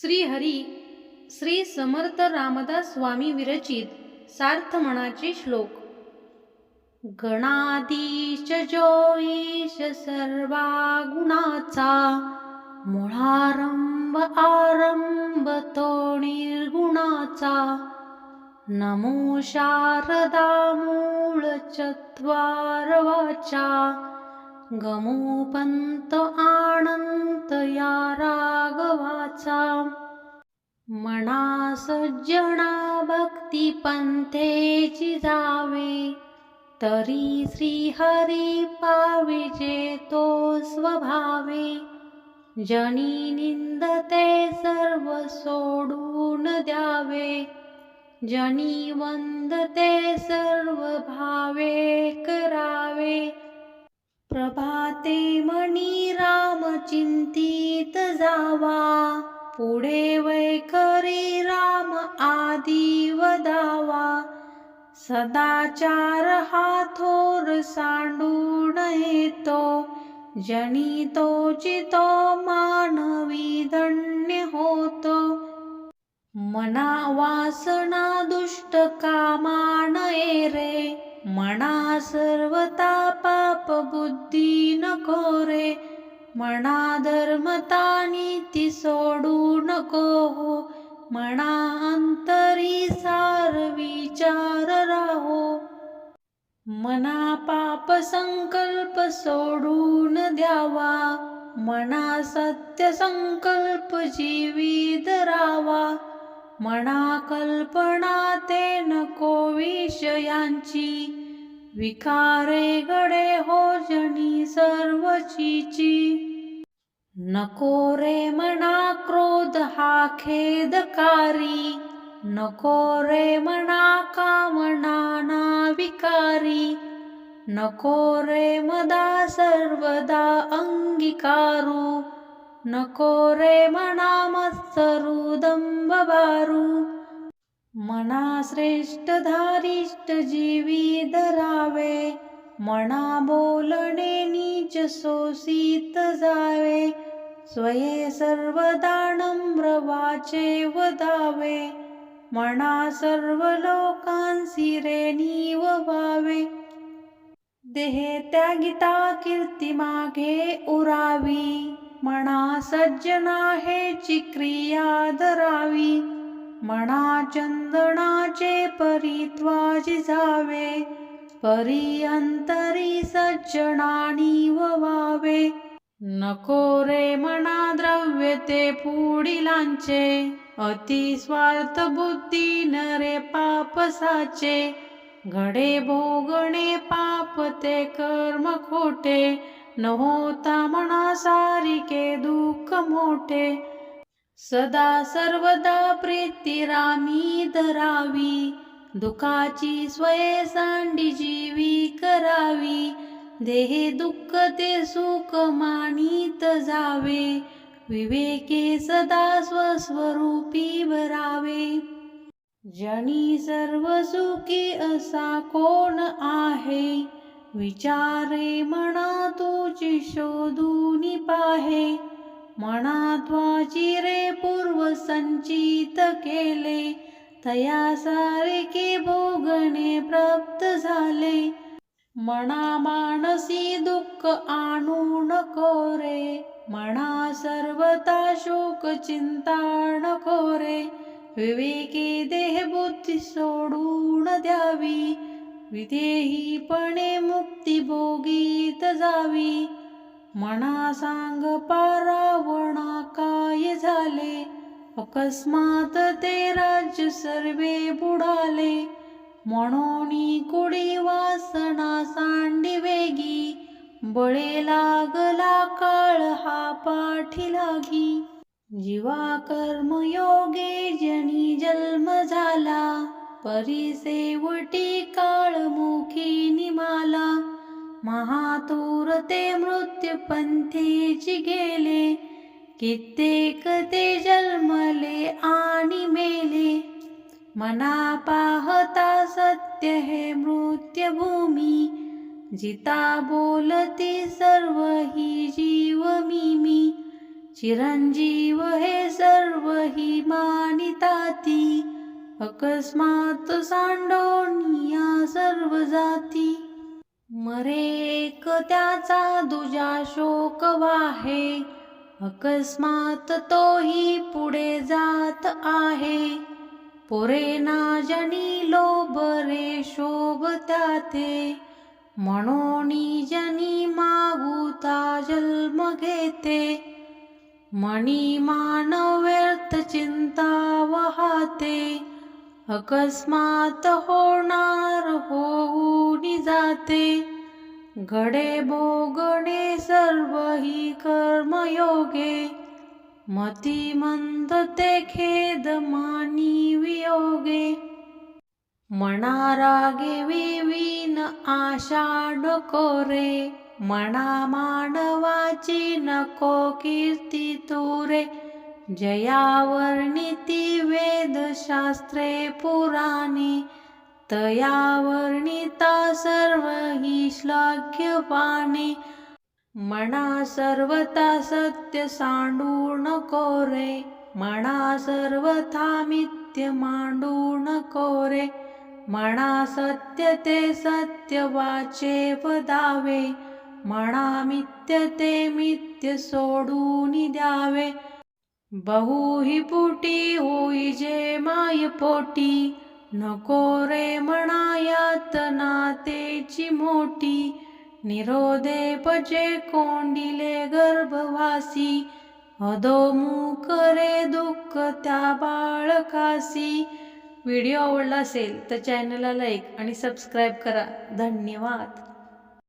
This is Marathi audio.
श्री हरी श्री समर्थ रामदास स्वामी विरचित सार्थ मनाचे श्लोक. गणाधीश जोईश सर्वा गुणाचा मुळारंभ आरंभ तो निर्गुणाचा. नमो शारदा मूळ चत्वार वाचा गमोपंत आनंत या रागवाचा मना सज्जणा भक्ती पंथेची जावे तरी श्रीहरी पाविजे तो स्वभावे। जनी निंदते सर्व सोडून द्यावे जनी वंदते सर्व भावे। प्रभाते मणी राम चिंतित जावा. पुढे वैखरी राम आदी वदावा सदाचार हा थोर सांडून येतो. जनी तो चितो मानवी धन्य होतो. मना वासना दुष्ट कामान रे. मना सर्वता पाप बुद्धी नको रे. मना धर्मता नीती सोडू नको हो. मना अंतरी सार विचार राहो. मना पाप संकल्प सोडून द्यावा. मना सत्य संकल्प जीवी धरावा मना कल्पना ते नको विषयांची विकारे गडे हो जणी सर्वचीची. नको रे मना क्रोध हा खेदकारी नको रे मना कामना ना विकारी नको रे मदा सर्वदा अंगीकारू नको रे म्हणा मत्सरुदंब बारू म्हणा श्रेष्ठ धारिष्ट जीवी धरावे. म्हणा बोलणे नीच सोसीत जावे. स्वये सर्वदा नम्र वाचे वदावे म्हणा सर्व लोकांसी रे वावे. देहे त्यागिता कीर्ती मागे उरावी. म्हणा सज्जना हे क्रिया धरावी. म्हणा चंदनाचे परित्वाजी जावे. परी अंतरी सज्जनानी व्हावे नको रे म्हणा द्रव्य ते पुढिलांचे अति स्वार्थ बुद्धी नरे पापसाचे घडे भोगणे पाप ते कर्म खोटे. न होता सारिके दुःख मोठे. सदा सर्वदा प्रीती रामी धरावी. दुखाची स्वये सांडी जीवी करावी. देहे दुःख ते सुख मानित जावे. विवेके सदा स्वस्वरूपी भरावे. जणी सर्व सुखी असा कोण आहे? विचारे म्हणा तुझी शोधून पाहे म्हणा त्वाची रे पूर्व संचित केले. तया सारखे भोगणे प्राप्त झाले. म्हणा मानसी दुःख आणू नको रे. म्हणा सर्वता शोक चिंता नको रे. विवेके देह बुद्धी सोडून द्यावी. विधेहीपणे मुक्ती भोगीत जावी. मना सांग पारावणा काय झाले? अकस्मात ते राज्य सर्वे बुडाले. म्हणून कुडी वासना सांडी वेगी. बळे लागला काळ हा पाठी लागी. जीवा कर्मयोगे जनी जन्म झाला. परिसेवटी काळ मुखी निमाला. महातूर ते मृत्यूपंथीची गेले. कित्येक ते जन्मले आणि मेले. मना पाहता सत्य हे मृत्यभूमी. जिता बोलती सर्व ही जीव मी मी चिरंजीव हे सर्व ही मानिताती. अकस्मात सांडोनिया सर्व जाती. मरे एक त्याचा दुजा शोक वाहे. अकस्मात तोही पुढे जात आहे. पोरे ना जनी लोबरे शोभ त्याथे. म्हणून जनी मागुता जन्म घेते. मनी मानव व्यर्थ चिंता वहाते. अकस्मात होणार होऊन जाते. घडे भोगणे सर्व ही कर्मयोगे. मती मंद ते खेद मानी वियोगे. मना रागे विवीन आशा नको रे. मना मानवाची नको कीर्ती तुरे. जयावर्णिती वेदशास्त्रे पुराणे तया वर्णिता सर्व ही श्लाघ्यपाने मना सर्वता सत्य सांडू नको रे मना सर्वथा मिथ्य मांडू नको रे मना सत्य ते सत्य वाचे पदावे मना मिथ्य ते मिथ्य सोडून द्यावे. बहुही ही होई जे माय पोटी. नको रे म्हणायात नातेची मोठी. निरोधे पचे कोंडिले गर्भवासी. अधोमुख रे दुःख त्या बाळकासी. व्हिडिओ आवडला असेल तर चॅनलला लाईक आणि सबस्क्राईब करा. धन्यवाद.